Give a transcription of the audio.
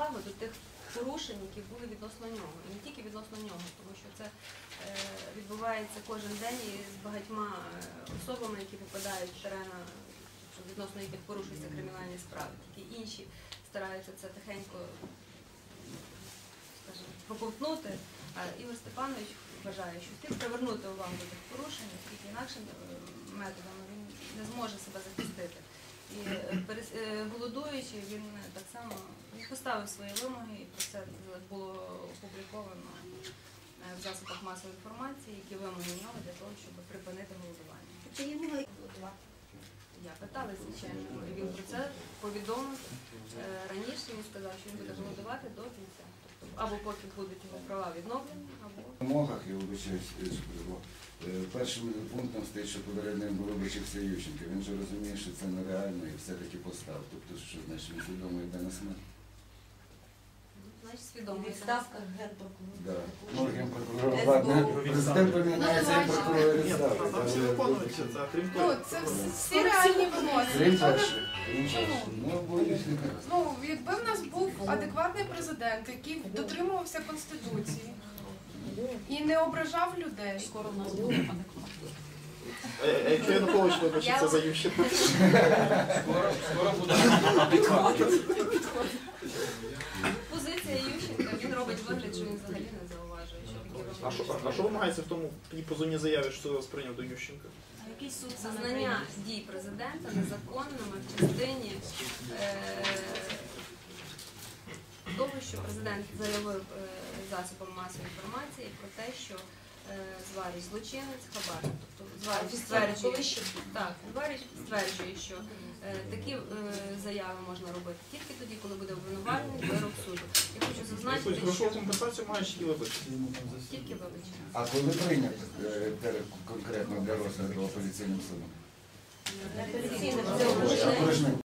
увагу до тих порушень, які були відносно нього. І не тільки відносно нього, тому що це е, відбувається кожен день і з багатьма е, особами, які попадають в терена, відносно яких порушуються кримінальні справи. Такі інші стараються це тихенько скажімо. А Ігор Степанович вважає, що слід привернути увагу до тих порушень, оскільки інакшими е, методами він не зможе себе голодуючи, він так само поставив свої вимоги, і про це було опубліковано е, в засобах масової інформації, які вимоги нього для того, щоб припинити голодування. Чи є голодувати? Я питала, звичайно, він про це повідомив е, раніше. Він сказав, що він буде голодувати до кінця. Тобто або поки будуть його права відновлені, або вимогах, я вибачаюсь, е, першим пунктом стоїть, що попередньо вибачився Ющенко. Він же розуміє, що це нереально і все-таки постав. Тобто, що значить він свідомо йде на смерть. Ну, значить свідомо. Відставка генпрокурора. Ну, президент поміняється, Ну, це Ну, це вс- всі реальні перших. Ну, боюсь. Ну, якби в нас був адекватний президент, який дотримувався Конституції і не ображав людей, Скоро в нас буде А а якщо Янукович вибачиться за Ющенко? Позиція Ющенка, він робить вигляд, що він взагалі не зауважує, що такі А що, а що вимагається в тому тій позовній заяві, що це сприйняв до Ющенка? Який суд Зазнання дій президента незаконними в частині е, того, що президент заявив е, засобам масової інформації про те, що е, Зваріч злочинець хабар. Тобто Зваріч стверджує, так, Зваріч стверджує, що е, такі е, заяви можна робити тільки тоді, коли буде обвинувальний Якусь грошову компенсацію маєш і вибачити. тільки вибачити. А коли прийнято е, конкретно для розгляду апеляційним судом? Апеляційним Окружним